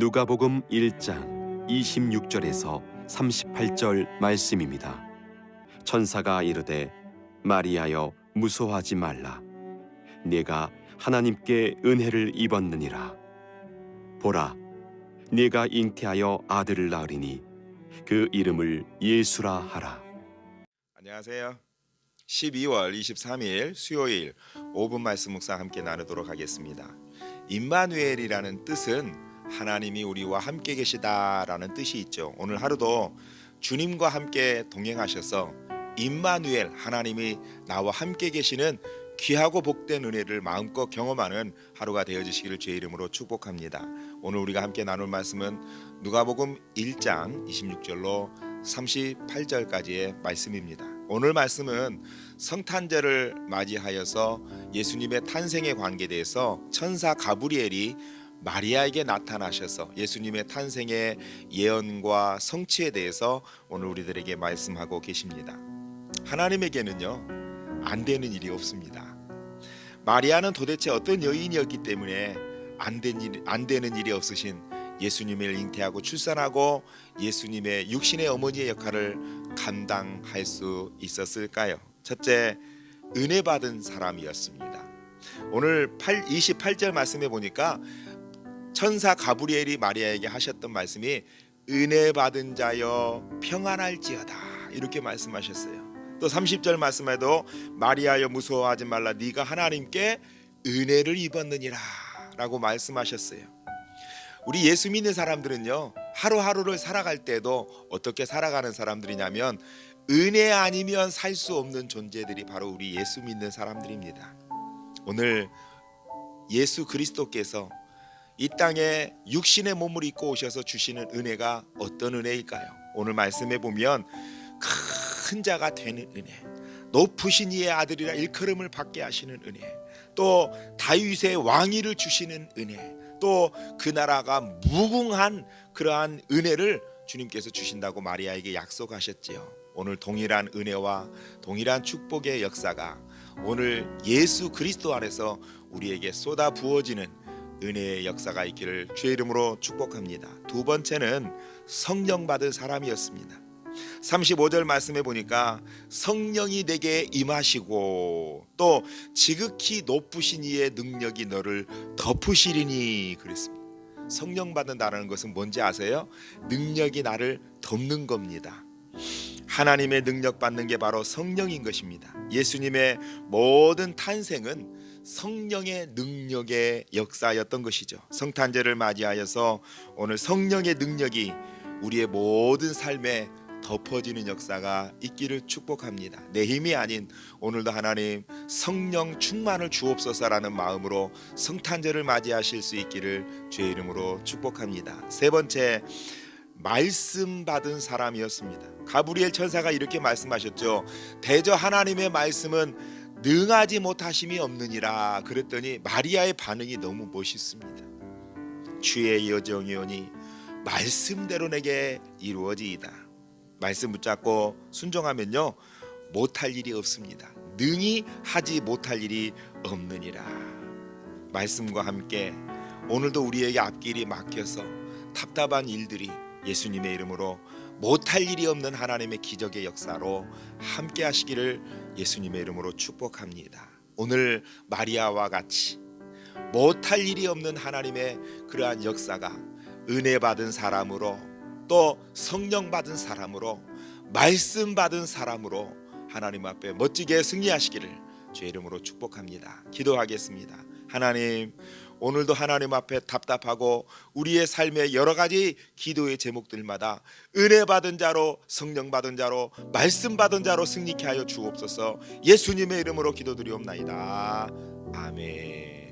누가복음 1장 26절에서 38절 말씀입니다. 천사가 이르되 마리아여 무서워하지 말라 네가 하나님께 은혜를 입었느니라 보라 네가 잉태하여 아들을 낳으리니 그 이름을 예수라 하라 안녕하세요. 12월 23일 수요일 5분 말씀 묵상 함께 나누도록 하겠습니다. 임마누엘이라는 뜻은 하나님이 우리와 함께 계시다라는 뜻이 있죠. 오늘 하루도 주님과 함께 동행하셔서 임마누엘 하나님이 나와 함께 계시는 귀하고 복된 은혜를 마음껏 경험하는 하루가 되어 주시기를 주의 이름으로 축복합니다. 오늘 우리가 함께 나눌 말씀은 누가복음 1장 26절로 38절까지의 말씀입니다. 오늘 말씀은 성탄절을 맞이하여서 예수님의 탄생에 관계돼서 천사 가브리엘이 마리아에게 나타나셔서 예수님의 탄생의 예언과 성취에 대해서 오늘 우리들에게 말씀하고 계십니다. 하나님에게는요 안 되는 일이 없습니다. 마리아는 도대체 어떤 여인이었기 때문에 안, 되는 일이 없으신 예수님을 잉태하고 출산하고 예수님의 육신의 어머니의 역할을 감당할 수 있었을까요? 첫째, 은혜 받은 사람이었습니다. 오늘 8, 28절 말씀해 보니까 천사 가브리엘이 마리아에게 하셨던 말씀이 은혜 받은 자여 평안할지어다 이렇게 말씀하셨어요. 또 30절 말씀에도 마리아여 무서워하지 말라 네가 하나님께 은혜를 입었느니라라고 말씀하셨어요. 우리 예수 믿는 사람들은요 하루하루를 살아갈 때도 어떻게 살아가는 사람들이냐면 은혜 아니면 살 수 없는 존재들이 바로 우리 예수 믿는 사람들입니다. 오늘 예수 그리스도께서 이 땅에 육신의 몸을 입고 오셔서 주시는 은혜가 어떤 은혜일까요? 오늘 말씀해 보면 큰 자가 되는 은혜, 높으신 이의 아들이라 일컬음을 받게 하시는 은혜, 또 다윗의 왕위를 주시는 은혜, 또 그 나라가 무궁한 그러한 은혜를 주님께서 주신다고 마리아에게 약속하셨지요. 오늘 동일한 은혜와 동일한 축복의 역사가 오늘 예수 그리스도 안에서 우리에게 쏟아 부어지는 은혜의 역사가 있기를 주의 이름으로 축복합니다. 두 번째는 성령 받은 사람이었습니다. 35절 말씀해 보니까 성령이 내게 임하시고 또 지극히 높으신 이의 능력이 너를 덮으시리니 그랬습니다. 성령 받는다는 것은 뭔지 아세요? 능력이 나를 덮는 겁니다. 하나님의 능력 받는 게 바로 성령인 것입니다. 예수님의 모든 탄생은 성령의 능력의 역사였던 것이죠. 성탄절을 맞이하여서 오늘 성령의 능력이 우리의 모든 삶에 덮어지는 역사가 있기를 축복합니다. 내 힘이 아닌 오늘도 하나님 성령 충만을 주옵소서라는 마음으로 성탄절을 맞이하실 수 있기를 주의 이름으로 축복합니다. 세 번째 말씀 받은 사람이었습니다. 가브리엘 천사가 이렇게 말씀하셨죠. 대저 하나님의 말씀은 능하지 못하심이 없느니라 그랬더니 마리아의 반응이 너무 멋있습니다. 주의 여정이오니 말씀대로 내게 이루어지이다. 말씀 붙잡고 순종하면요 못할 일이 없습니다. 능히 하지 못할 일이 없느니라. 말씀과 함께 오늘도 우리에게 앞길이 막혀서 답답한 일들이 예수님의 이름으로 못할 일이 없는 하나님의 기적의 역사로 함께 하시기를 예수님의 이름으로 축복합니다. 오늘 마리아와 같이 못할 일이 없는 하나님의 그러한 역사가 은혜 받은 사람으로 또 성령 받은 사람으로 말씀 받은 사람으로 하나님 앞에 멋지게 승리하시기를 주의 이름으로 축복합니다. 기도하겠습니다. 하나님 오늘도 하나님 앞에 답답하고 우리의 삶의 여러 가지 기도의 제목들마다 은혜 받은 자로 성령 받은 자로 말씀 받은 자로 승리케 하여 주옵소서. 예수님의 이름으로 기도드리옵나이다. 아멘.